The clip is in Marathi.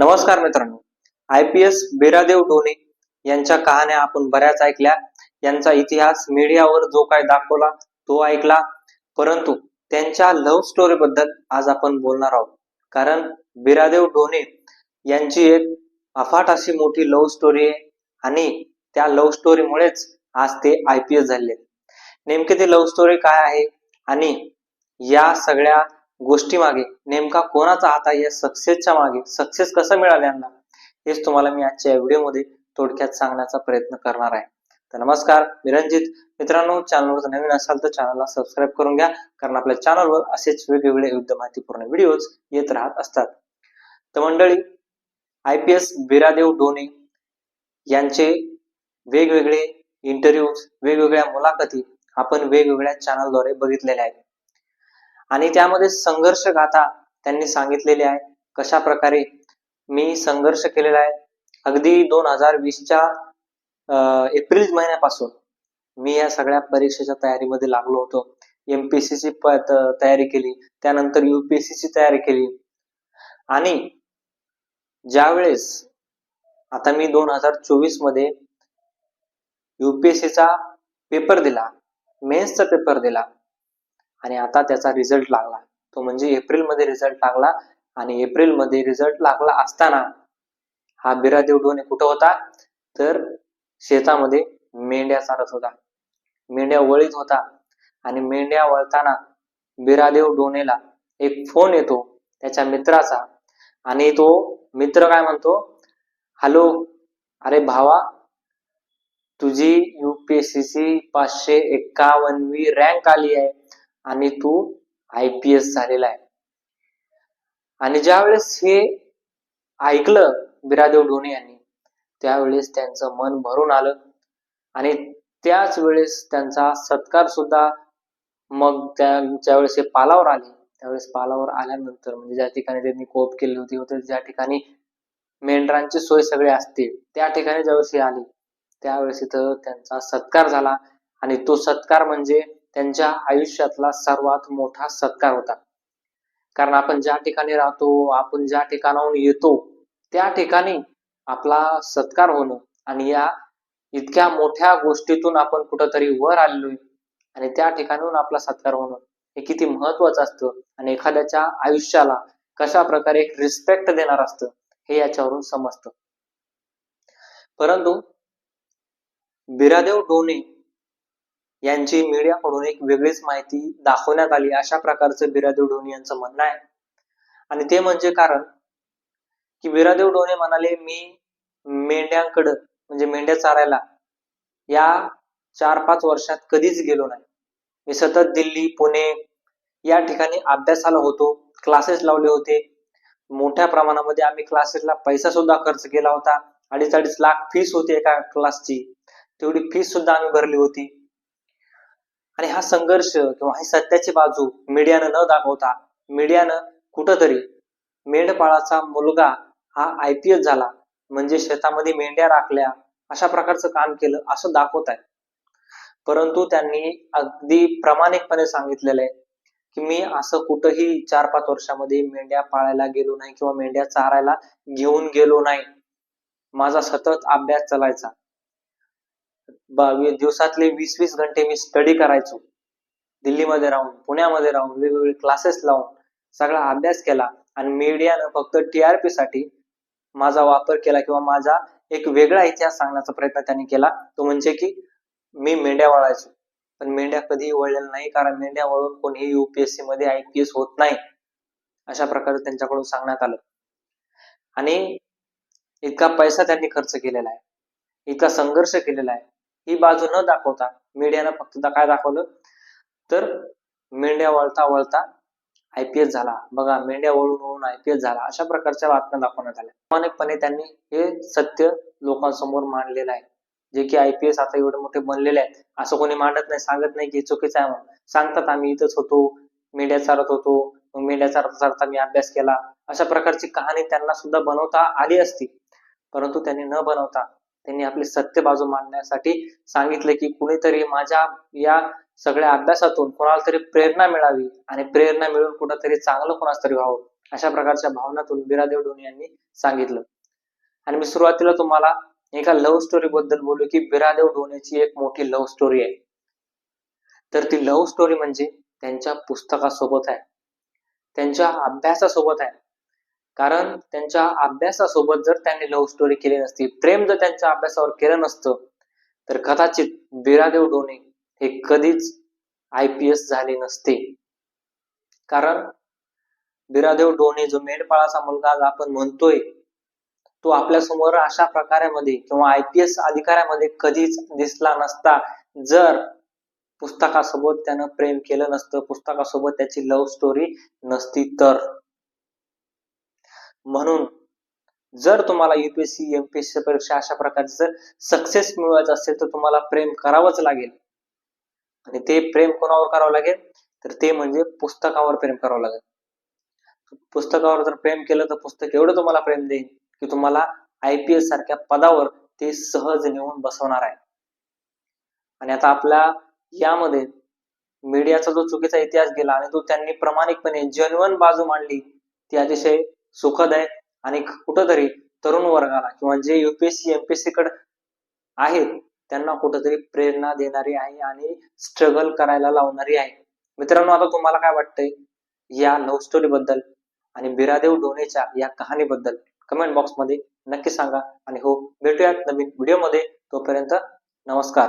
नमस्कार मित्रांनो. I P S Biradev Dhone यांच्या कहाण्या आपण बऱ्याच ऐकल्या. यांचा इतिहास मीडियावर जो काय दाखवला तो ऐकला. परंतु त्यांच्या लव्ह स्टोरी बद्दल आज आपण बोलणार आहोत. कारण बिरादेव ढोणे यांची एक अफाट अशी मोठी लव्ह स्टोरी आहे आणि त्या लव्ह स्टोरीमुळेच आज ते आय पी एस झाले. नेमके ते लव्ह स्टोरी काय आहे आणि या सगळ्या गोष्टी मागे नेमका कोणाचा हात आहे या सक्सेसच्या मागे सक्सेस कसं मिळालं यांना हेच तुम्हाला मी आजच्या व्हिडिओमध्ये थोडक्यात सांगण्याचा प्रयत्न करणार आहे. तर नमस्कार मी रंजित मित्रांनो चॅनलवर नवीन असाल तर चॅनलला सबस्क्राईब करून घ्या कारण आपल्या चॅनलवर असेच वेगवेगळे युद्ध माहितीपूर्ण व्हिडिओज येत राहत असतात. तर मंडळी I P S Biradev Dhone यांचे वेगवेगळे इंटरव्ह्यूज वेगवेगळ्या मुलाखती आपण वेगवेगळ्या चॅनलद्वारे बघितलेल्या आहेत. आणि त्यामध्ये संघर्ष गाथा त्यांनी सांगितलेली आहे. कशा प्रकारे मी संघर्ष केलेला आहे? अगदी दोन हजार वीसच्या एप्रिल महिन्यापासून मी या सगळ्या परीक्षेच्या तयारीमध्ये लागलो होतो. एमपीएससीची तयारी केली. त्यानंतर युपीएससीची तयारी केली. आणि ज्यावेळेस आता मी दोन हजार चोवीसमध्ये युपीएससीचा पेपर दिला मेन्सचा पेपर दिला आणि आता त्याचा रिझल्ट लागला. तो म्हणजे एप्रिलमध्ये रिझल्ट लागला आणि एप्रिलमध्ये रिझल्ट लागला असताना हा बिरादेव डोने कुठं होता? तर शेतामध्ये मेंढ्या चालत होता. मेंढ्या वळीत होता आणि मेंढ्या वळताना बिरादेव डोनेला एक फोन येतो त्याच्या मित्राचा आणि तो मित्र काय म्हणतो? हॅलो अरे भावा तुझी युपीएससी पाचशे एक्कावन्नवी रँक आली आहे. आणि तो आय पी एस झालेला आहे. आणि ज्यावेळेस हे ऐकलं बिरादेव ढोणे यांनी त्यावेळेस त्यांचं मन भरून आलं. आणि त्याच वेळेस त्यांचा सत्कार सुद्धा मग त्या ज्यावेळेस हे पालावर आले त्यावेळेस पालावर आल्यानंतर म्हणजे ज्या ठिकाणी त्यांनी कोप केली होती होते ज्या ठिकाणी मेंढरांची सोय सगळी असते त्या ठिकाणी ज्यावेळेस हे आले त्यावेळेस इथं त्यांचा सत्कार झाला. आणि तो सत्कार म्हणजे त्यांच्या आयुष्यातला सर्वात मोठा सत्कार होता. कारण आपण ज्या ठिकाणी राहतो आपण ज्या ठिकाणाहून येतो त्या ठिकाणी आपला सत्कार होणं आणि या इतक्या मोठ्या गोष्टीतून आपण कुठंतरी वर आलेलोय आणि त्या ठिकाणाहून आपला सत्कार होणं हे किती महत्वाचं असतं आणि एखाद्याच्या आयुष्याला कशा प्रकारे एक रिस्पेक्ट देणार असतं हे याच्यावरून समजतं. परंतु बिरादेव डोने यांची मीडियाकडून एक वेगळीच माहिती दाखवण्यात आली अशा प्रकारचं बिरादेव डोनी यांचं म्हणणं आहे. आणि ते म्हणजे कारण की बिरादेव डोने म्हणाले मी मेंढ्यांकडं म्हणजे मेंढ्या चारायला या चार पाच वर्षात कधीच गेलो नाही. मी सतत दिल्ली पुणे या ठिकाणी अभ्यासाला होतो क्लासेस लावले होते. मोठ्या प्रमाणामध्ये आम्ही क्लासेसला पैसा सुद्धा खर्च केला होता. अडीच अडीच लाख फीस होती एका क्लासची तेवढी फीस सुद्धा आम्ही भरली होती. आणि हा संघर्ष किंवा ही सत्याची बाजू मीडियानं न दाखवता मीडियानं कुठंतरी मेंढपाळाचा मुलगा हा आय पी एस झाला म्हणजे शेतामध्ये मेंढ्या राखल्या अशा प्रकारचं काम केलं असं दाखवत आहे परंतु त्यांनी अगदी प्रामाणिकपणे सांगितलेलं आहे की मी असं कुठंही चार पाच वर्षामध्ये मेंढ्या पाळायला गेलो नाही किंवा मेंढ्या चारायला घेऊन गेलो नाही. माझा सतत अभ्यास चालायचा. बावीस दिवसातले वीस वीस घंटे मी स्टडी करायचो. दिल्लीमध्ये राहून पुण्यामध्ये राहून वेगवेगळे क्लासेस लावून सगळा अभ्यास केला आणि मीडियानं फक्त टीआरपी साठी माझा वापर केला किंवा माझा एक वेगळा इतिहास सांगण्याचा प्रयत्न त्यांनी केला. तो म्हणजे की मी मेंढ्या वळायचो. पण मेंढ्या कधीही वळलेल्या नाही कारण मेंढ्या वळून कोणीही युपीएससी मध्ये आय पी एस होत नाही. अशा प्रकारे त्यांच्याकडून सांगण्यात आलं. आणि इतका पैसा त्यांनी खर्च केलेला आहे. इतका संघर्ष केलेला आहे. ही बाजू न दाखवता मीडियानं फक्त काय दाखवलं? तर मेंढ्या वळता वळता आयपीएस झाला. बघा मेंढ्या वळून वळून आयपीएस झाला. अशा प्रकारच्या बातम्या दाखवण्यात आल्या. प्रामाणिकपणे त्यांनी हे सत्य लोकांसमोर मांडलेलं आहे. जे की आयपीएस आता एवढे मोठे बनलेले आहेत. असं कोणी मांडत नाही सांगत नाही की चुकीचं आहे म्हणून. सांगतात आम्ही इथंच होतो. मेंढ्या चारत होतो. मग मेंढ्या चारता चारता मी अभ्यास केला. अशा प्रकारची कहाणी त्यांना सुद्धा बनवता आली असती. परंतु त्यांनी न बनवता त्यांनी आपली सत्य बाजू मांडण्यासाठी सांगितले की कुणीतरी माझ्या या सगळ्या अभ्यासातून कोणाला तरी प्रेरणा मिळावी आणि प्रेरणा मिळून कुठंतरी चांगलं कोणास तरी व्हावं अशा प्रकारच्या भावनातून बिरादेव डोनी यांनी सांगितलं. आणि मी सुरुवातीला तुम्हाला एका लव्ह स्टोरी बद्दल बोलू की बिरादेव डोनेची एक मोठी लव्ह स्टोरी आहे. तर ती लव्ह स्टोरी म्हणजे त्यांच्या पुस्तकासोबत आहे. त्यांच्या अभ्यासासोबत आहे. कारण त्यांच्या अभ्यासासोबत जर त्यांनी लव्ह स्टोरी केली नसती प्रेम जर त्यांच्या अभ्यासावर केलं नसतं तर कदाचित बिरादेव डोने हे कधीच आय पी एस झाले नसते. कारण बिरादेव डोने जो मेंढपाळाचा मुलगा आपण म्हणतोय तो आपल्यासमोर अशा प्रकारामध्ये किंवा आय पी एस अधिकाऱ्यामध्ये कधीच दिसला नसता. जर पुस्तकासोबत त्यानं प्रेम केलं नसतं पुस्तकासोबत त्याची लव्ह स्टोरी नसती तर. म्हणून जर तुम्हाला युपीएससी एमपीएससी परीक्षा अशा प्रकारचं सक्सेस मिळवायचं असेल तर तुम्हाला प्रेम करावंच लागेल. आणि ते प्रेम कोणावर करावं लागेल? तर ते म्हणजे पुस्तकावर प्रेम करावं लागेल. पुस्तकावर जर प्रेम केलं तर पुस्तक एवढं तुम्हाला प्रेम देईल की तुम्हाला आय पी एस सारख्या पदावर ते सहज नेऊन बसवणार आहे. आणि आता आपल्या यामध्ये मीडियाचा जो चुकीचा इतिहास गेला आणि तो त्यांनी प्रामाणिकपणे जेन्युअन बाजू मांडली ती अतिशय सुखद आहे. आणि कुठंतरी तरुण वर्गाला किंवा जे युपीएससी एमपीएससी कडे आहेत त्यांना कुठंतरी प्रेरणा देणारी आहे आणि स्ट्रगल करायला लावणारी आहे. मित्रांनो आता तुम्हाला काय वाटतंय? या लव्ह स्टोरी बद्दल आणि बिरादेव डोनेच्या या कहाणीबद्दल कमेंट बॉक्समध्ये नक्की सांगा. आणि हो भेटूयात नवीन व्हिडिओमध्ये. तोपर्यंत नमस्कार.